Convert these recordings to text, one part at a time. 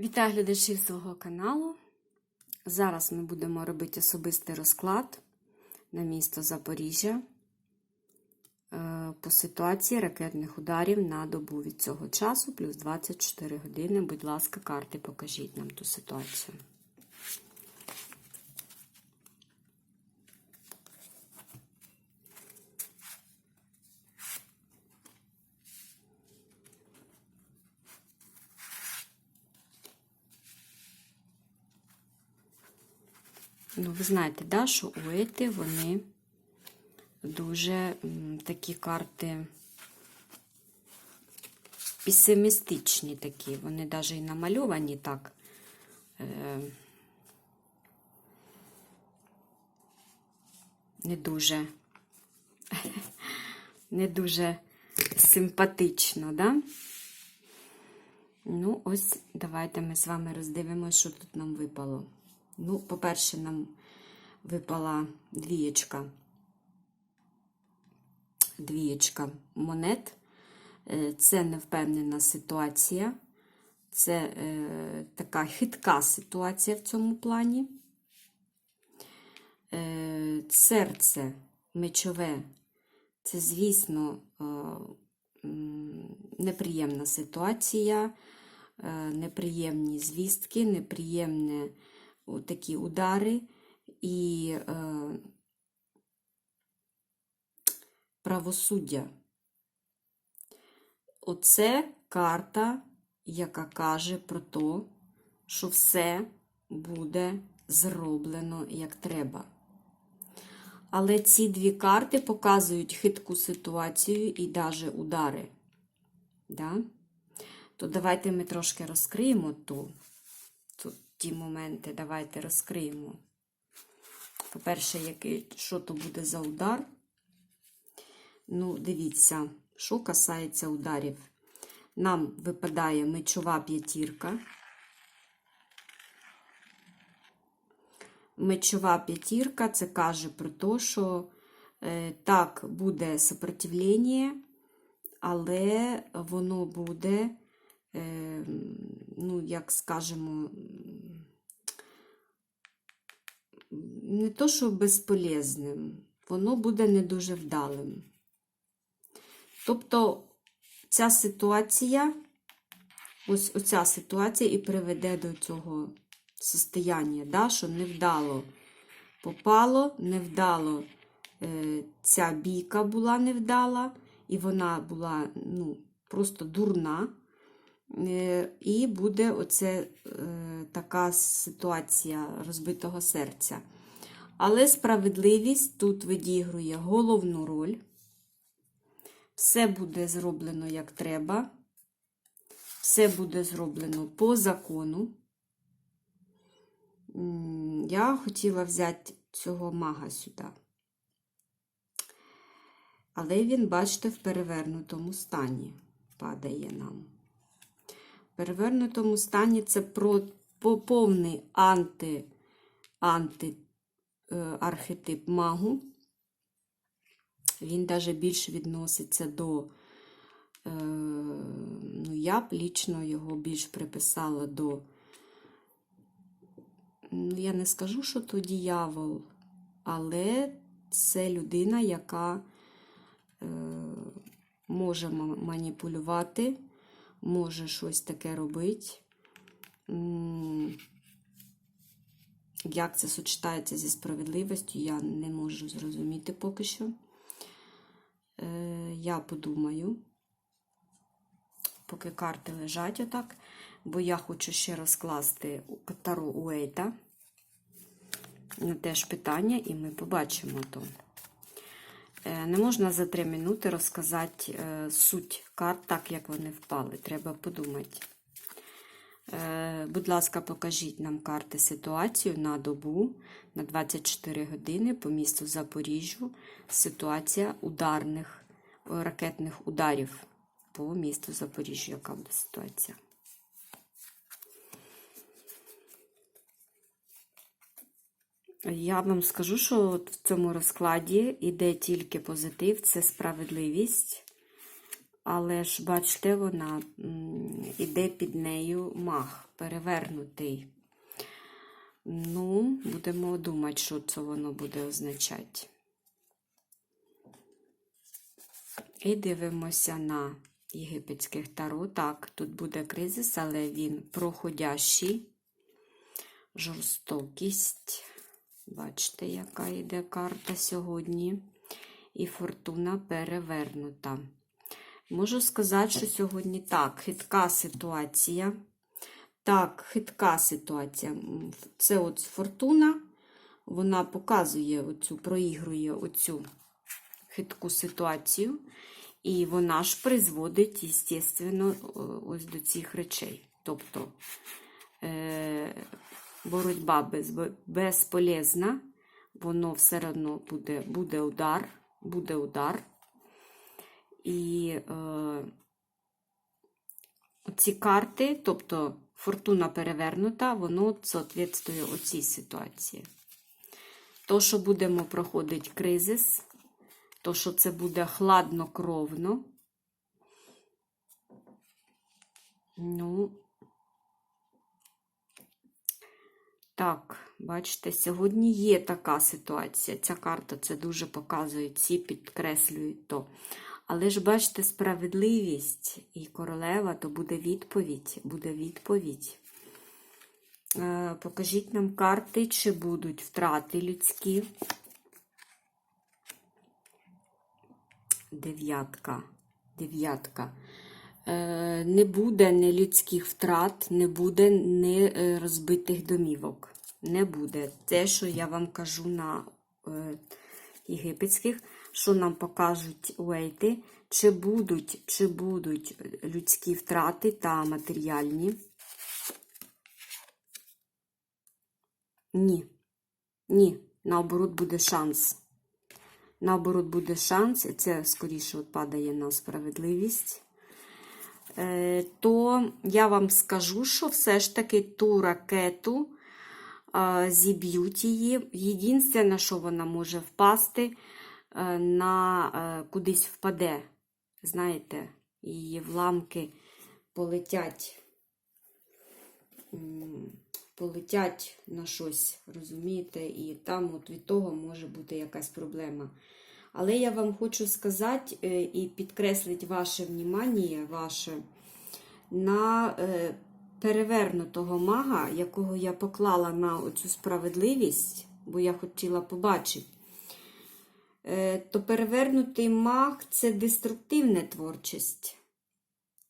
Вітаю глядачів свого каналу. Зараз ми будемо робити особистий розклад на місто Запоріжжя е, по ситуації ракетних ударів на добу від цього часу, плюс 24 години. Будь ласка, карти, покажіть нам ту ситуацію. Ну, ви знаєте, да, що уети, вони дуже такі карти песимістичні такі. Вони навіть і намальовані так. Е, не дуже, не дуже симпатично, да? Ну, ось давайте ми з вами роздивимося, що тут нам випало. Ну, по-перше, нам випала двієчка. Двієчка монет. Е, Це невпевнена ситуація. Це е, така хитка ситуація в цьому плані. Е, серце мечове це, звісно, е, неприємна ситуація, е, неприємні звістки, неприємні такі удари і е, правосуддя. Оце карта, яка каже про те, що все буде зроблено як треба. Але ці дві карти показують хитку ситуацію і навіть удари. Да? То давайте ми трошки розкриємо ту, ті моменти. Давайте розкриємо. По-перше, який, що то буде за удар? Ну, дивіться, що касається ударів. Нам випадає мечова п'ятірка. Мечова п'ятірка це каже про те, що е, так, буде сопротивлення, але воно буде, е, ну, як скажемо, не то, що безполезним, воно буде не дуже вдалим. Тобто ця ситуація, ось оця ситуація і приведе до цього состояння, да, що невдало попало, невдало е, ця бійка була невдала, і вона була ну, просто дурна. Е, і буде оце е, така ситуація розбитого серця. Але справедливість тут відігрує головну роль. Все буде зроблено як треба. Все буде зроблено по закону. Я хотіла взяти цього мага сюди. Але він, бачите, в перевернутому стані падає нам. Перевернутому стані це про повний анти, анти е, архетип магу. Він навіть більше відноситься до, е, ну, я б лічно його більш приписала до, ну, я не скажу, що то діявол, але це людина, яка е, може маніпулювати, може щось таке робити. Як це сочетається зі справедливістю, я не можу зрозуміти поки що. Е, я подумаю, поки карти лежать отак, бо я хочу ще розкласти Таро Уейта на теж питання, і ми побачимо то. Е, Не можна за три минути розказати е, суть карт, так як вони впали. Треба подумати. Будь ласка, покажіть нам карти ситуацію на добу на 24 години по місту Запоріжжю. Ситуація ударних ракетних ударів по місту Запоріжжя. Яка буде ситуація? Я вам скажу, що в цьому розкладі йде тільки позитив, це справедливість. Але ж, бачите, вона м, іде під нею мах перевернутий. Ну, будемо думати, що це воно буде означати. І дивимося на єгипетських таро. Так, тут буде кризис, але він проходящий. Жорстокість. Бачите, яка йде карта сьогодні. І фортуна перевернута. Можу сказати, що сьогодні так, хитка ситуація. Так, хитка ситуація. Це от фортуна. Вона показує оцю, проігрує оцю хитку ситуацію. І вона ж призводить, естественно, о- ось до цих речей. Тобто боротьба без, безполезна, воно все одно буде, буде удар, буде удар. І е, ці карти, тобто фортуна перевернута, воно соответствує оцій ситуації. То, що будемо проходити кризис, то, що це буде хладнокровно. Ну, так, бачите, сьогодні є така ситуація. Ця карта це дуже показує, ці підкреслюють то. Але ж бачите, справедливість і королева, то буде відповідь. Буде відповідь. Е, покажіть нам карти, чи будуть втрати людські. Дев'ятка. Дев'ятка. Е, Не буде не людських втрат, не буде не е, домівок. Не буде. Те, що я вам кажу на е, єгипетських, що нам покажуть уейти, чи будуть, чи будуть людські втрати та матеріальні. Ні. Ні. Наоборот, буде шанс. Наоборот, буде шанс, і це скоріше от падає на справедливість. Е, То я вам скажу, що все ж таки ту ракету зіб'ють її. Єдине, що вона може впасти, е, на е, кудись впаде. Знаєте, її вламки полетять. Полетять на щось, розумієте, і там от від того може бути якась проблема. Але я вам хочу сказати е, і підкреслити ваше внімання, ваше на е, перевернутого мага, якого я поклала на оцю справедливість, бо я хотіла побачити. Е, То перевернутий маг це деструктивна творчість.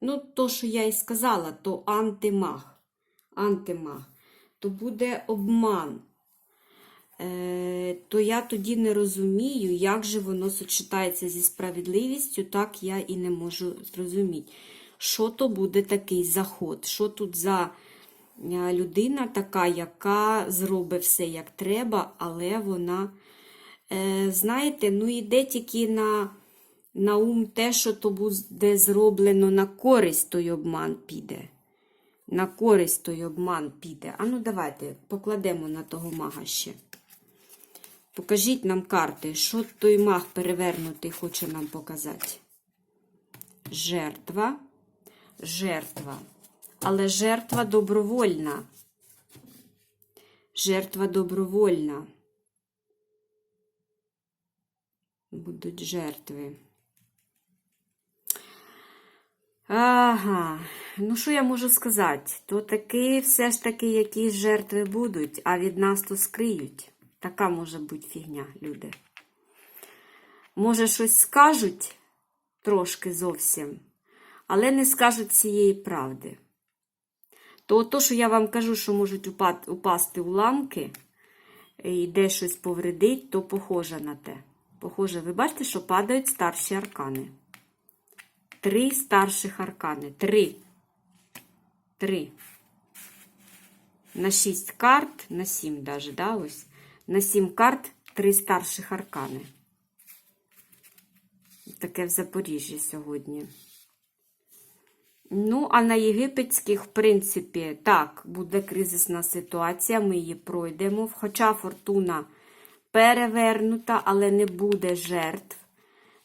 Ну, то, що я і сказала, то антимаг. Антимаг. То буде обман. Е, то я тоді не розумію, як же воно сочетається зі справедливістю, так я і не можу зрозуміти. Що то буде такий заход? Що тут за е, людина така, яка зробить все як треба, але вона, е, знаєте, ну йде тільки на, на ум те, що то буде зроблено на користь той обман піде. На користь той обман піде. А ну давайте покладемо на того мага ще. Покажіть нам карти, що той маг перевернутий хоче нам показати. Жертва, жертва. Але жертва добровольна. Жертва добровольна. Будуть жертви. Ага, ну що я можу сказати? То таки все ж таки якісь жертви будуть, а від нас то скриють. Така може бути фігня, люди. Може, щось скажуть трошки зовсім, але не скажуть цієї правди. То, то що я вам кажу, що можуть упасти уламки і де щось повредить, то похоже на те. Похоже, ви бачите, що падають старші аркани. Три старших аркани. Три. Три. На шість карт, на сім даже, да, ось. На сім карт три старших аркани. Таке в Запоріжжі сьогодні. Ну, а на єгипетських, в принципі, так, буде кризисна ситуація, ми її пройдемо. Хоча фортуна перевернута, але не буде жертв.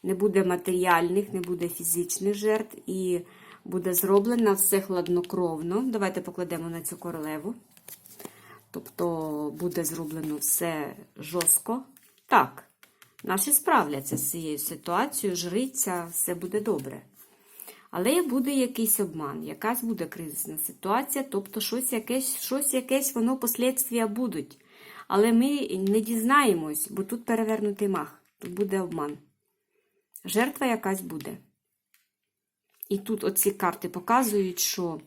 не буде матеріальних, не буде фізичних жертв, і буде зроблено все хладнокровно. Давайте покладемо на цю королеву. Тобто буде зроблено все жорстко. Так, наші справляться з цією ситуацією, жриця, все буде добре. Але буде якийсь обман, якась буде кризисна ситуація, тобто щось якесь, щось якесь воно послідствія будуть. Але ми не дізнаємось, бо тут перевернутий мах, тут буде обман. Жертва якась буде. І тут оці карти показують, що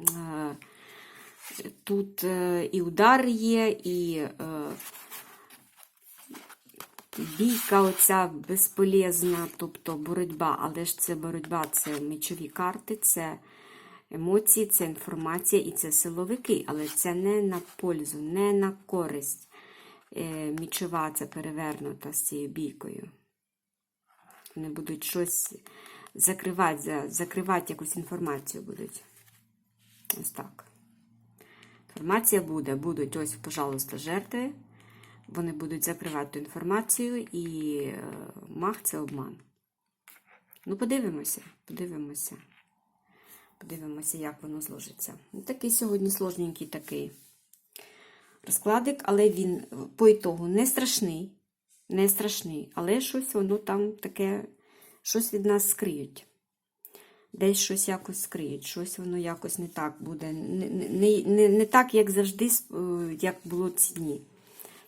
е, тут е, і удар є, і е, бійка оця безполезна, тобто боротьба. Але ж це боротьба, це мечові карти, це емоції, це інформація і це силовики. Але це не на пользу, не на користь. Е, Мічова це перевернута з цією бійкою. Вони будуть щось закривати, закривати якусь інформацію будуть. Ось так. Інформація буде. Будуть ось, пожалуйста, жертви. Вони будуть закривати ту інформацію, і е, мах це обман. Ну, подивимося, подивимося. Подивимося, як воно зложиться. Ну, такий сьогодні сложненький такий розкладик, але він е, по ітогу не страшний. Не страшний, але щось воно там таке, щось від нас скриють. Десь щось якось скриють, щось воно якось не так буде. Не, не, не, не так, як завжди, е, як було ці дні.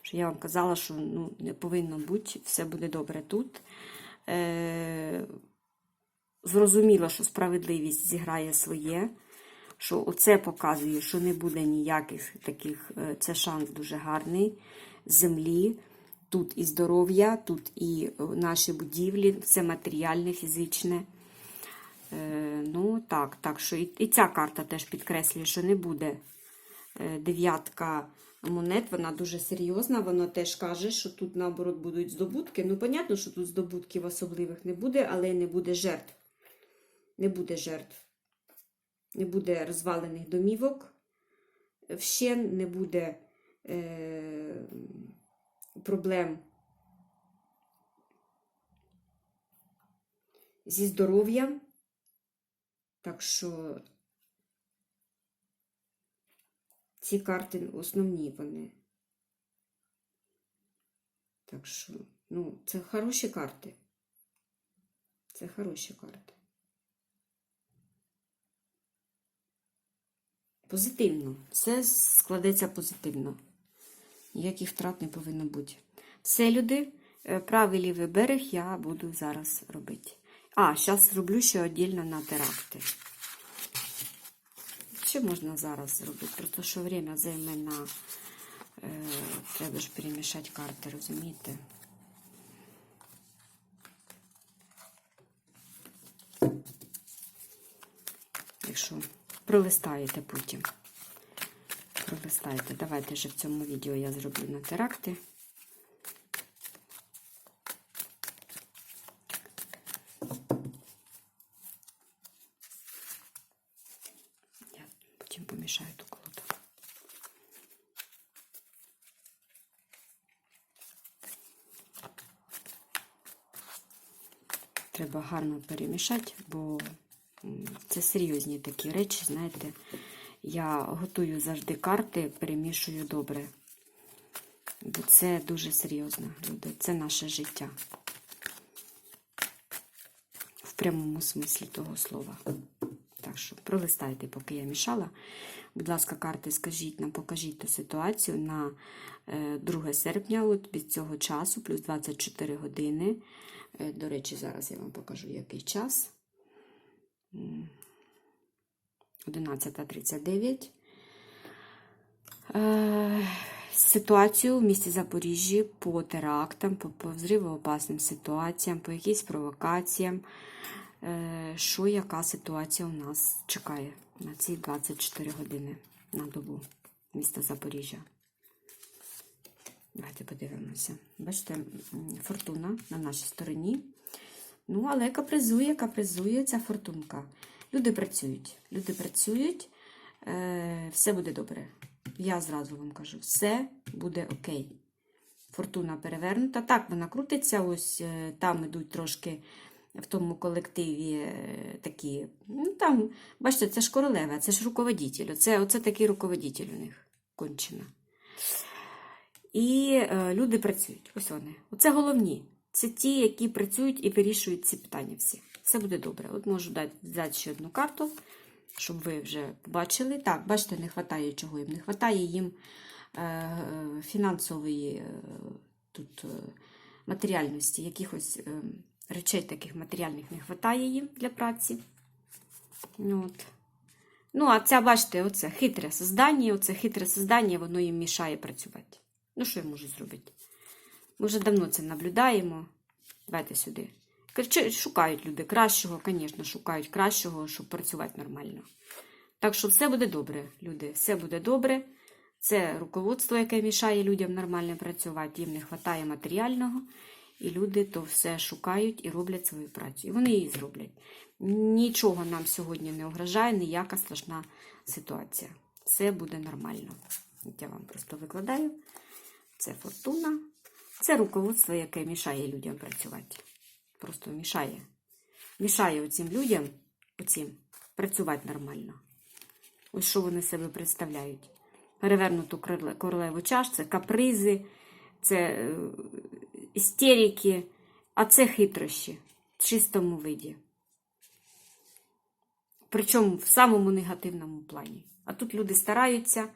Що я вам казала, що ну, не повинно бути, все буде добре тут. Е, зрозуміло, що справедливість зіграє своє, що оце показує, що не буде ніяких таких, е, це шанс дуже гарний землі. Тут і здоров'я, тут і е, наші будівлі, все матеріальне, фізичне. Е, ну, так, так що і, і ця карта теж підкреслює, що не буде е, дев'ятка монет, вона дуже серйозна. Вона теж каже, що тут, наоборот, будуть здобутки. Ну, понятно, що тут здобутків особливих не буде, але не буде жертв. Не буде жертв. Не буде розвалених домівок. Вщен не буде е, проблем зі здоров'ям. Так що ці карти основні вони. Так що, ну, це хороші карти. Це хороші карти. Позитивно. Все складеться позитивно. Ніяких втрат не повинно бути. Все, люди, е, правий лівий берег я буду зараз робити. А, зараз зроблю ще віддільно на теракти. Що можна зараз зробити? Просто що время займе на. Е, треба ж перемішати карти, розумієте? Якщо пролистаєте потім. Пролистаєте. Давайте вже в цьому відео я зроблю на теракти. Я потім помішаю ту колоду. Треба гарно перемішати, бо це серйозні такі речі, знаєте. Я готую завжди карти, перемішую добре. Бо це дуже серйозно, люди. Це наше життя. В прямому смислі того слова. Що пролистайте, поки я мішала. Будь ласка, карти, скажіть нам, покажіть ту ситуацію на е, 2 серпня, от від цього часу, плюс 24 години. Е, До речі, зараз я вам покажу, який час. 11.39. Е, Ситуацію в місті Запоріжжі по терактам, по, взривоопасним ситуаціям, по якимсь провокаціям. Е, Що яка ситуація у нас чекає на ці 24 години на добу міста Запоріжжя? Давайте подивимося. Бачите, фортуна на нашій стороні. Ну, але капризує, капризує ця фортунка. Люди працюють. Люди працюють, е, все буде добре. Я зразу вам кажу, все буде окей. Фортуна перевернута. Так, вона крутиться, ось е, там ідуть трошки в тому колективі е, такі. Ну, там, бачите, це ж королева, це ж руководитель. Оце, оце такий руководитель у них кончена. І е, люди працюють. Ось вони. Оце головні. Це ті, які працюють і вирішують ці питання всі. Все буде добре. От можу дати, взяти ще одну карту, щоб ви вже побачили. Так, бачите, не вистачає чого їм. Не вистачає їм е, фінансової е, тут е, матеріальності, якихось е, речей таких матеріальних не вистачає їм для праці. От. Ну, а ця, бачите, оце хитре создання, оце хитре создання, воно їм мішає працювати. Ну, що я можу зробити? Ми вже давно це наблюдаємо. Давайте сюди. Шукають люди кращого, звісно, шукають кращого, щоб працювати нормально. Так що все буде добре, люди, все буде добре. Це руководство, яке мішає людям нормально працювати, їм не вистачає матеріального, і люди то все шукають і роблять свою працю. І вони її зроблять. Нічого нам сьогодні не огражає, ніяка страшна ситуація. Все буде нормально. Я вам просто викладаю. Це фортуна. Це руководство, яке мішає людям працювати. Просто мішає. Мішає оцим людям оцим, працювати нормально. Ось що вони себе представляють. Перевернуту королеву чаш, це капризи, це е, істерики, а це хитрощі в чистому виді. Причому в самому негативному плані. А тут люди стараються,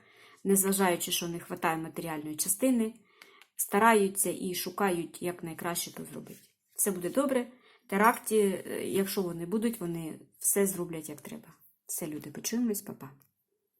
незважаючи, що не вистачає матеріальної частини, стараються і шукають, як найкраще то зробити. Все буде добре. Теракті, е, якщо вони будуть, вони все зроблять як треба. Все, люди, почуємось, па-па.